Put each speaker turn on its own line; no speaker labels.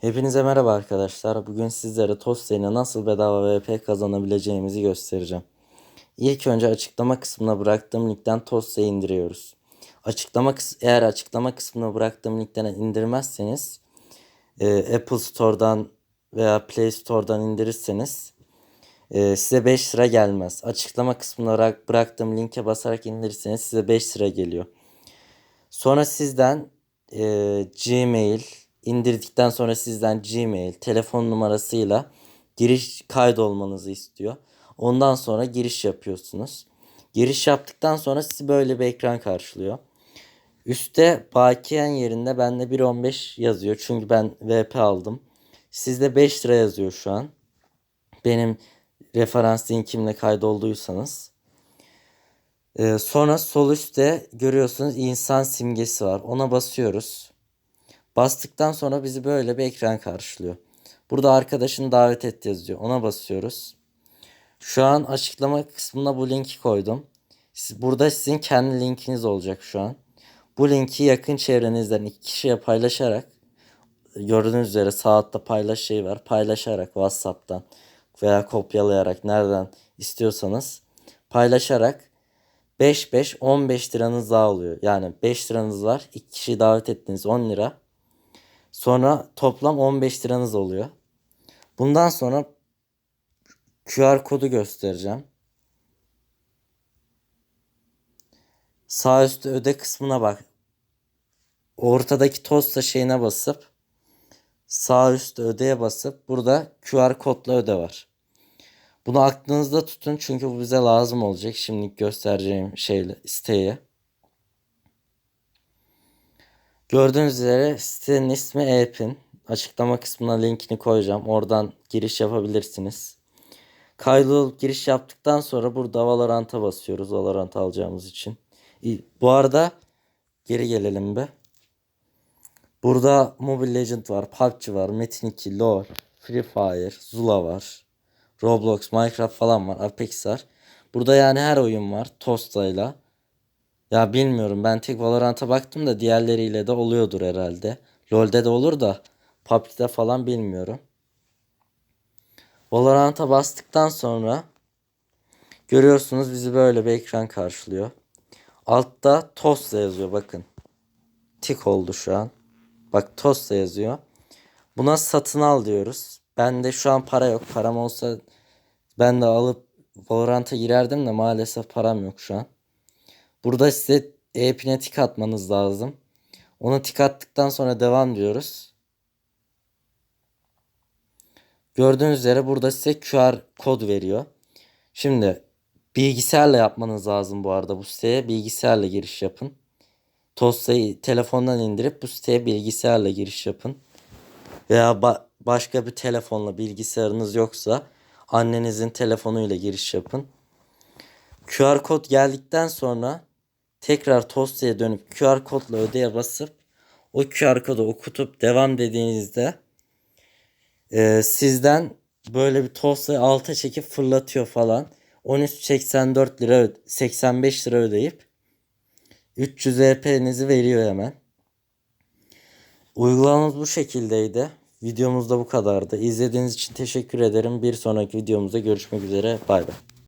Hepinize merhaba arkadaşlar. Bugün sizlere Toast'e nasıl bedava VP kazanabileceğimizi göstereceğim. İlk önce açıklama kısmına bıraktığım linkten Toast'e indiriyoruz. Açıklama eğer açıklama kısmına bıraktığım linkten indirmezseniz e, Apple Store'dan veya Play Store'dan indirirseniz e, size 5 lira gelmez. Açıklama kısmına bırak- bıraktığım linke basarak indirirseniz size 5 lira geliyor. Sonra sizden e, Gmail indirdikten sonra sizden Gmail telefon numarasıyla giriş kaydolmanızı istiyor. Ondan sonra giriş yapıyorsunuz. Giriş yaptıktan sonra sizi böyle bir ekran karşılıyor. Üste bakiyen yerinde bende 1.15 yazıyor. Çünkü ben VP aldım. Sizde 5 lira yazıyor şu an. Benim referans linkimle kaydolduysanız. Ee, sonra sol üstte görüyorsunuz insan simgesi var. Ona basıyoruz. Bastıktan sonra bizi böyle bir ekran karşılıyor. Burada arkadaşını davet et yazıyor. Ona basıyoruz. Şu an açıklama kısmına bu linki koydum. Burada sizin kendi linkiniz olacak şu an. Bu linki yakın çevrenizden iki kişiye paylaşarak gördüğünüz üzere sağ altta paylaş şey var. Paylaşarak WhatsApp'tan veya kopyalayarak nereden istiyorsanız paylaşarak 5 5 15 liranız daha oluyor. Yani 5 liranız var. 2 kişiyi davet ettiniz 10 lira. Sonra toplam 15 liranız oluyor. Bundan sonra QR kodu göstereceğim. Sağ üstte öde kısmına bak. Ortadaki tosta şeyine basıp sağ üstte ödeye basıp burada QR kodla öde var. Bunu aklınızda tutun çünkü bu bize lazım olacak. Şimdi göstereceğim şeyle siteye. Gördüğünüz üzere sitenin ismi e-pin. Açıklama kısmına linkini koyacağım. Oradan giriş yapabilirsiniz. Kaydolup giriş yaptıktan sonra burada Valorant'a basıyoruz. Valorant alacağımız için. Bu arada geri gelelim be. Burada Mobile Legend var, PUBG var, Metin 2, LoL, Free Fire, Zula var. Roblox, Minecraft falan var, Apex var. Burada yani her oyun var Tosta'yla. Ya bilmiyorum ben tek Valorant'a baktım da diğerleriyle de oluyordur herhalde. LoL'de de olur da PUBG'de falan bilmiyorum. Valorant'a bastıktan sonra görüyorsunuz bizi böyle bir ekran karşılıyor. Altta Tosta yazıyor bakın. Tik oldu şu an. Bak Tosta yazıyor. Buna satın al diyoruz. Bende şu an para yok. Param olsa ben de alıp Valorant'a girerdim de maalesef param yok şu an. Burada size e-pine tik atmanız lazım. Onu tik attıktan sonra devam diyoruz. Gördüğünüz üzere burada size QR kod veriyor. Şimdi bilgisayarla yapmanız lazım bu arada bu siteye. Bilgisayarla giriş yapın. Tosta'yı telefondan indirip bu siteye bilgisayarla giriş yapın. Veya ba- başka bir telefonla bilgisayarınız yoksa annenizin telefonuyla giriş yapın. QR kod geldikten sonra tekrar Tosta'ya dönüp QR kodla ödeye basıp o QR kodu okutup devam dediğinizde e, sizden böyle bir Tosta'yı alta çekip fırlatıyor falan. 13.84 lira ö- 85 lira ödeyip 300 EP'nizi veriyor hemen. Uygulamamız bu şekildeydi. Videomuz da bu kadardı. İzlediğiniz için teşekkür ederim. Bir sonraki videomuzda görüşmek üzere. Bay bay.